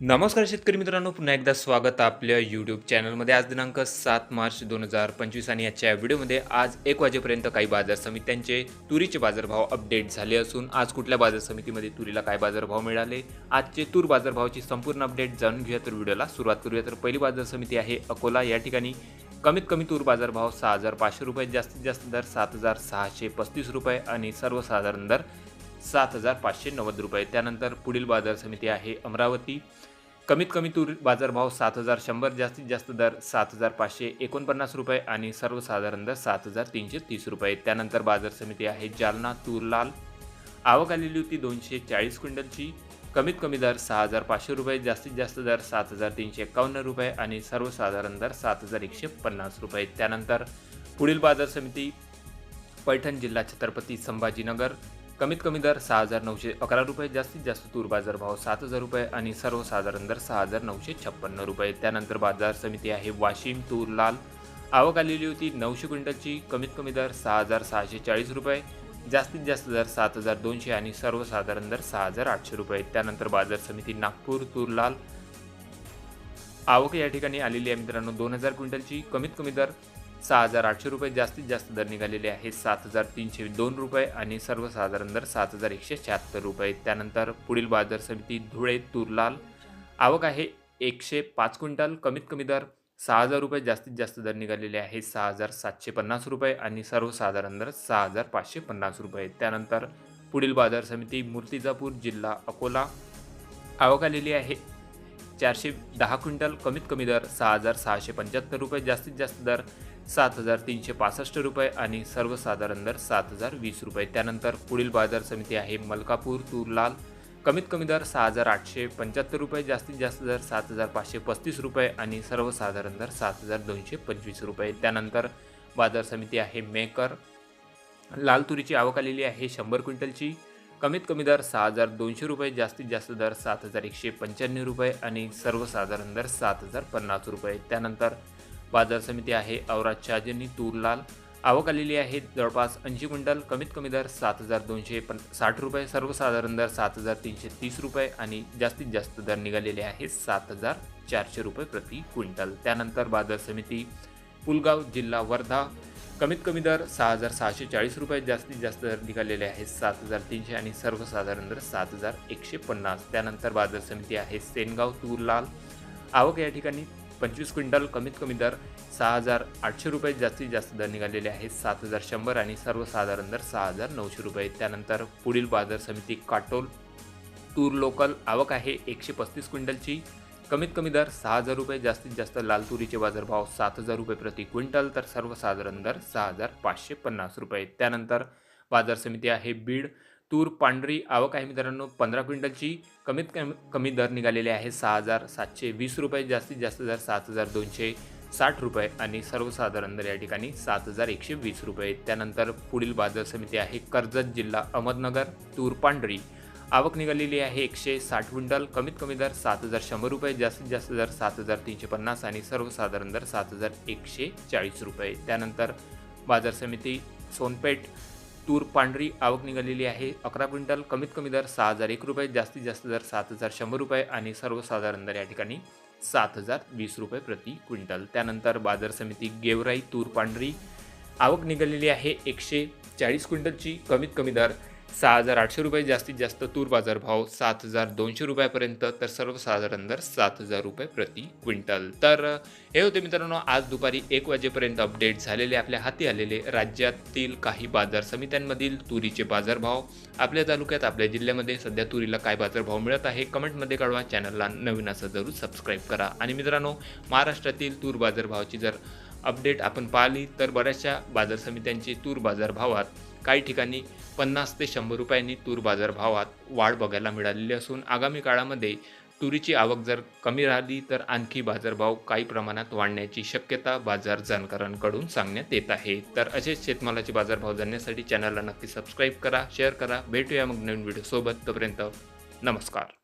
नमस्कार शेतकरी मित्रांनो पुन्हा एकदा स्वागत आपल्या यूट्यूब चॅनलमध्ये आज दिनांक सात मार्च दोन हजार पंचवीस आणि याच्या व्हिडिओमध्ये आज एक वाजेपर्यंत काही बाजार समित्यांचे तुरीचे बाजारभाव अपडेट झाले असून आज कुठल्या बाजार समितीमध्ये तुरीला काय बाजारभाव मिळाले आजचे तूर बाजारभावाची संपूर्ण अपडेट जाणून घेऊया तर व्हिडिओला सुरुवात करूया. तर पहिली बाजार समिती आहे अकोला. या ठिकाणी कमीत कमी तूर बाजारभाव सहा हजार पाचशे रुपये जास्तीत जास्त दर सात हजार सहाशे पस्तीस रुपये आणि सर्वसाधारण दर सात हजार पाचशे नव्वद रुपये. त्यानंतर पुढील बाजार समिती आहे अमरावती. कमीत कमी तूर बाजारभाव सात हजार शंभर जास्तीत जास्त दर सात हजार पाचशे एकोणपन्नास रुपये आणि सर्वसाधारण दर सात हजार तीनशे तीस रुपये. त्यानंतर बाजार समिती आहे जालना तूर लाल. आवक आलेली होती दोनशे चाळीस क्विंटलची. कमीत कमी दर सहा हजार पाचशे रुपये जास्तीत जास्त दर सात हजार तीनशे एकावन्न रुपये आणि सर्वसाधारण दर सात हजार एकशे पन्नास रुपये. त्यानंतर पुढील बाजार समिती पैठण जिल्हा छत्रपती संभाजीनगर कमीत कमी दर सहा हजार नऊशे अकरा रुपये जास्तीत जास्त तूर बाजार भाव सात हजार रुपये आणि सर्वसाधारण दर सहा हजार नऊशे छप्पन्न रुपये. त्यानंतर बाजार समिती आहे वाशिम तूर लाल. आवक आलेली होती नऊशे क्विंटलची कमीत कमी दर सहा हजार सहाशे चाळीस रुपये जास्तीत जास्त दर सात हजार दोनशे आणि सर्वसाधारण दर सहा हजार आठशे रुपये. त्यानंतर बाजार समिती नागपूर तूर लाल. आवक या ठिकाणी आलेली आहे मित्रांनो दोन हजार क्विंटलची कमीत कमी दर सहा हजार आठशे रुपये जास्तीत जास्त दर निघालेले आहे. सात हजार तीनशे दोन रुपये आणि सर्वसाधारण दर सात हजार एकशे शहात्तर रुपये. त्यानंतर पुढील बाजार समिती धुळे तुरलाल. आवक आहे एकशे पाच क्विंटल. कमीत कमी दर सहा हजार रुपये जास्तीत जास्त दर निघालेले आहे. सहा हजार सातशे पन्नास रुपये आणि सर्वसाधारण दर सहा हजार पाचशे पन्नास रुपये. त्यानंतर पुढील बाजार समिती मूर्तिजापूर जिल्हा अकोला. आवक आलेली आहे चारशे दहा क्विंटल. कमीत कमी दर सहा हजार सहाशे पंच्याहत्तर रुपये. जास्तीत जास्त दर सात हजार तीनशे पासष्ट रुपये आणि सर्वसाधारण दर सात हजार वीस रुपये. त्यानंतर पुढील बाजार समिती आहे मलकापूर तूर लाल कमीत कमी दर सहा हजार आठशे पंच्याहत्तर रुपये जास्तीत जास्त दर सात हजार पाचशे पस्तीस रुपये आणि सर्वसाधारण दर सात हजार दोनशे पंचवीस रुपये. त्यानंतर बाजार समिती आहे मेकर. लाल तुरीची आवक आलेली आहे शंभर क्विंटलची. कमीत कमी दर सहा हजार दोनशे रुपये जास्तीत जास्त दर सात हजार एकशे पंच्याण्णव रुपये आणि सर्वसाधारण दर सात हजार पन्नास रुपये. त्यानंतर बाजार समिती आहे औराद शहाजनी तूर लाल आवक आलेली आहे जवळपास ऐंशी क्विंटल कमीत कमी दर सात हजार दोनशे पन साठ रुपये सर्वसाधारण दर सात हजार तीनशे तीस रुपये आणि जास्तीत जास्त दर निघालेले आहे सात हजार चारशे रुपये प्रति क्विंटल. त्यानंतर बाजार समिती पुलगाव जिल्हा वर्धा कमीत कमी दर सहा हजार सहाशे चाळीस रुपये जास्तीत जास्त दर निघालेले आहेत सात हजार तीनशे आणि सर्वसाधारण दर सात हजार एकशे पन्नास. त्यानंतर बाजार समिती आहे सेनगाव तूर लाल आवक या ठिकाणी पंचवीस क्विंटल कमीत कमी दर सहा हजार आठशे रुपये जास्तीत जास्त दर निघालेले आहेत सात हजार शंभर आणि सर्वसाधारण दर सहा हजार नऊशे रुपये. त्यानंतर पुढील बाजार समिती काटोल तूर लोकल आवक आहे. एकशे पस्तीस क्विंटलची कमीत कमी दर सहा हजार रुपये जास्तीत जास्त लाल तुरीचे बाजारभाव सात हजार रुपये प्रति क्विंटल तर सर्वसाधारण दर सहा हजार पाचशे पन्नास रुपये. त्यानंतर बाजार समिती आहे बीड तूर पांढरी आवक आहे मित्रांनो. पंधरा क्विंटलची कमीत कमी कमी दर निघालेले आहे. सहा हजार सातशे वीस रुपये जास्तीत जास्त दर सात हजार दोनशे साठ रुपये आणि सर्वसाधारण दर या ठिकाणी सात हजार एकशे वीस रुपये. त्यानंतर पुढील बाजार समिती आहे कर्जत जिल्हा अहमदनगर. तूर पांढरी आवक निघालेली आहे एकशे साठ क्विंटल. कमीत कमी दर सात हजार शंभर रुपये जास्तीत जास्त दर सात हजार तीनशे पन्नास आणि सर्वसाधारण दर सात हजार एकशे चाळीस रुपये. त्यानंतर बाजार समिती सोनपेठ तूर पांढरी आवक निघालेली आहे. अकरा क्विंटल कमीत कमी दर सहा हजार एक रुपये जास्तीत जास्त दर सात हजार शंभर रुपये आणि सर्वसाधारण दर या ठिकाणी सात हजार वीस रुपये प्रति क्विंटल. त्यानंतर बाजार समिती गेवराई तूर पांढरी आवक निघालेली आहे. एकशे चाळीस क्विंटलची कमीत कमी दर सहा हजार आठशे रुपये जास्तीत जास्त तूर बाजार भाव सात हजार दोनशे रुपयापर्यंत तर सर्वसाधारण दर सात हजार रुपये प्रति क्विंटल. तर हे होते मित्रांनो आज दुपारी एक वाजेपर्यंत अपडेट झालेले आपल्या हाती आलेले राज्यातील काही बाजार समित्यांमधील तुरीचे बाजारभाव. आपल्या तालुक्यात आपल्या जिल्ह्यामध्ये सध्या तुरीला काय बाजारभाव मिळत आहे कमेंटमध्ये कळवा. चॅनलला नवीन असं जरूर सबस्क्राईब करा. आणि मित्रांनो महाराष्ट्रातील तूर बाजारभावाची जर अपडेट आपण पाहिली तर बऱ्याचशा बाजार समित्यांचे तूर बाजारभावात काही ठिकाणी पन्नास ते शंभर रुपयांनी तूर बाजारभावात वाढ बघायला मिळालेली असून आगामी काळामध्ये तुरीची आवक जर कमी राहिली तर आणखी बाजारभाव काही प्रमाणात वाढण्याची शक्यता बाजार जाणकारांकडून सांगण्यात येत आहे. तर असेच शेतमालाचे बाजारभाव जाणण्यासाठी चॅनलला नक्की सबस्क्राईब करा शेअर करा. भेटूया मग नवीन व्हिडिओसोबत तोपर्यंत नमस्कार.